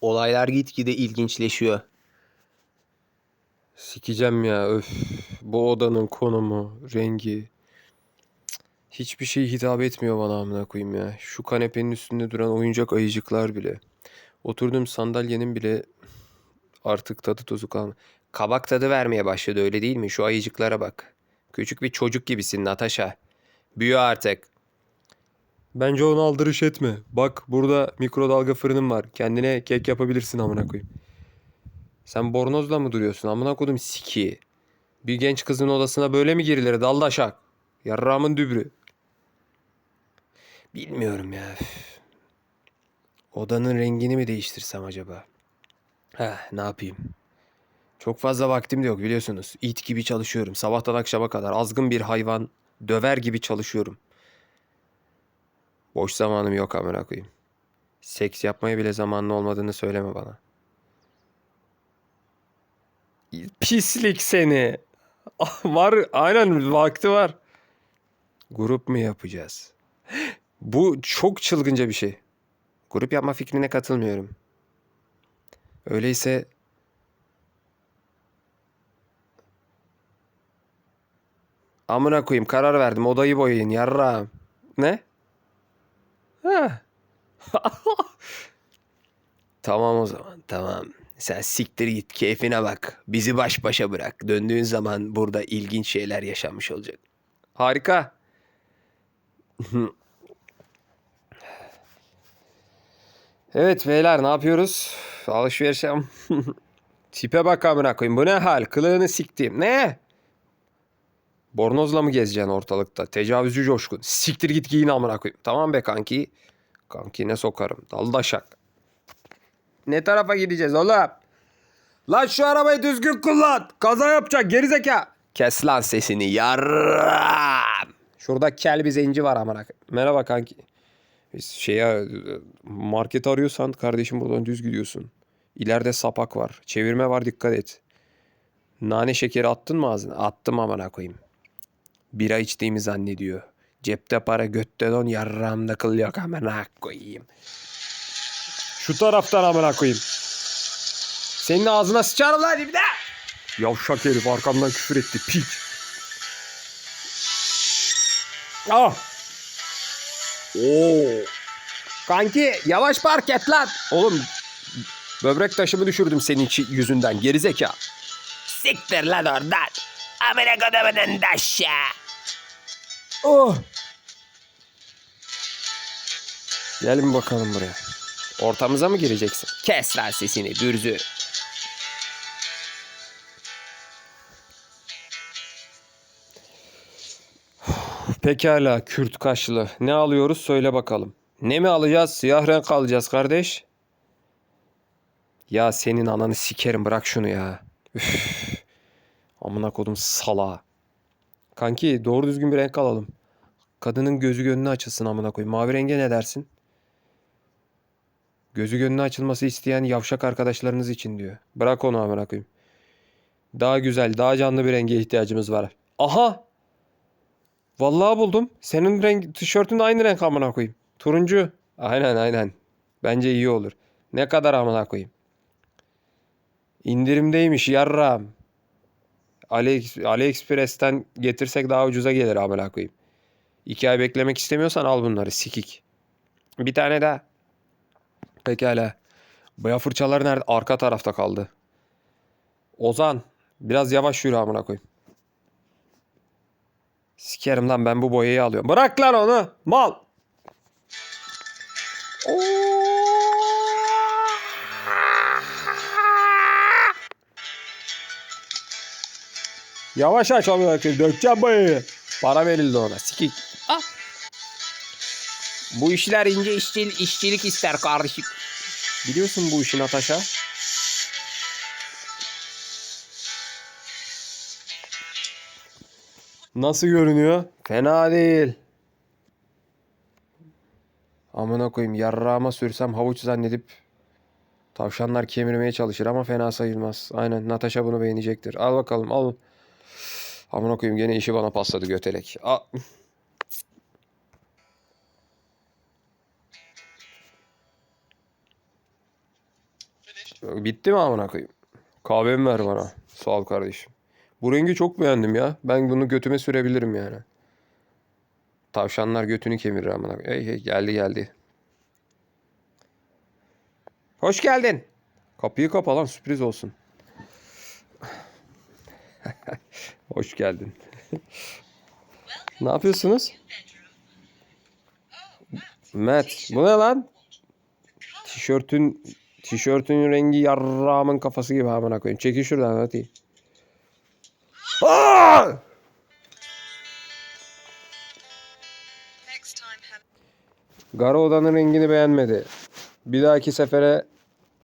Olaylar gitgide ilginçleşiyor. Sikeceğim ya öf. Bu odanın konumu, rengi. Hiçbir şey hitap etmiyor bana amına koyayım ya. Şu kanepenin üstünde duran oyuncak ayıcıklar bile. Oturduğum sandalyenin bile artık tadı tozu kalmadı. Kabak tadı vermeye başladı öyle değil mi? Şu ayıcıklara bak. Küçük bir çocuk gibisin Natasha. Büyü artık. Bence onu aldırış etme. Bak burada mikrodalga fırının var. Kendine kek yapabilirsin amına koyayım. Sen bornozla mı duruyorsun amına koydum siki. Bir genç kızın odasına böyle mi girilir daldaşak? Yarrağımın dübrü. Bilmiyorum ya. üf. Odanın rengini mi değiştirsem acaba? Heh, ne yapayım? Çok fazla vaktim de yok biliyorsunuz. İt gibi çalışıyorum. Sabahtan akşama kadar azgın bir hayvan döver gibi çalışıyorum. Boş zamanım yok amına koyayım. Seks yapmaya bile zamanın olmadığını söyleme bana. Pislik seni. Var aynen vakti var. Grup mu yapacağız? Bu çok çılgınca bir şey. Grup yapma fikrine katılmıyorum. Öyleyse Amına koyayım karar verdim odayı boyayın yarrağım. Ne? Tamam o zaman tamam. Sen siktir git keyfine bak. Bizi baş başa bırak. Döndüğün zaman burada ilginç şeyler yaşanmış olacak. Harika. Evet beyler ne yapıyoruz? Alışverişe... Tipe bak amına koyayım. Bu ne hal? Kılığını siktiğim. Ne? Bornozla mı gezeceksin ortalıkta? Tecavüzcü coşkun. Siktir git giyin amına koyayım. Tamam be kanki. Kanki ne sokarım? Daldaşak. Ne tarafa gideceğiz oğlum? Lan şu arabayı düzgün kullan. Kaza yapacak gerizeka. Kes lan sesini yarram. Şurada kel bir zenci var amına. Merhaba kanki. Şeye market arıyorsan kardeşim buradan düz gidiyorsun. İleride sapak var. Çevirme var dikkat et. Nane şekeri attın mı ağzına? Attım amına. Bira içtiğimi zannediyor. Cepte para götte don yarramda kıl yok amına koyayım. Şu taraftan amına koyayım. Senin ağzına sıçarım lan ibne. Yavşak herif arkamdan küfür etti piç. Ah! Oo. Kanki yavaş park et lan. Oğlum böbrek taşımı düşürdüm senin yüzünden gerizeka. Siktir lan oradan. Amına kodumunun daşı. Oh! Gelin bakalım buraya. Ortamıza mı gireceksin? Kes lan sesini dürzü. Pekala Kürt kaşlı. Ne alıyoruz söyle bakalım. Ne mi alacağız? Siyah renk alacağız kardeş. Ya senin ananı sikerim bırak şunu ya. Üf. Amına kodum sala. Kanki doğru düzgün bir renk alalım. Kadının gözü gönlü açılsın amına koyayım. Mavi renge ne dersin? Gözü gönlü açılması isteyen yavşak arkadaşlarınız için diyor. Bırak onu amına koyayım. Daha güzel, daha canlı bir renge ihtiyacımız var. Aha! Vallahi buldum. Senin renk tişörtün aynı renk amına koyayım. Turuncu. Aynen aynen. Bence iyi olur. Ne kadar amına koyayım. İndirimdeymiş yarram. Ali, AliExpress'ten getirsek daha ucuza gelir amına koyayım. İki ay beklemek istemiyorsan al bunları sikik. Bir tane daha. Pekala. Boya fırçaları nerede? Arka tarafta kaldı. Ozan. Biraz yavaş yürü amına koyayım. Sikerim lan ben bu boyayı alıyorum. Bırak lan onu. Mal. Yavaş aç amına koyayım. Dökeceğim boyayı. Para verildi ona. Sikik. Bu işler ince işçil, işçilik ister kardeşim. Biliyorsun bu işi Natasha. Nasıl görünüyor? Fena değil. Amına koyayım yarrağıma sürsem havuç zannedip tavşanlar kemirmeye çalışır ama fena sayılmaz. Aynen Natasha bunu beğenecektir. Al bakalım al. Amına koyayım gene işi bana pasladı götelek. Al. Bitti mi amına koyayım? Kahvemi ver bana. Sağ ol kardeşim. Bu rengi çok beğendim ya. Ben bunu götüme sürebilirim yani. Tavşanlar götünü kemirir amına koyayım. Hey hey geldi geldi. Hoş geldin. Kapıyı kapa lan sürpriz olsun. Hoş geldin. ne yapıyorsunuz? Matt, bu ne lan? Tişörtün tişörtün rengi yarrağımın kafası gibi amına koyayım. Çekil şuradan hadi. Aa! Gara odanın rengini beğenmedi. Bir dahaki sefere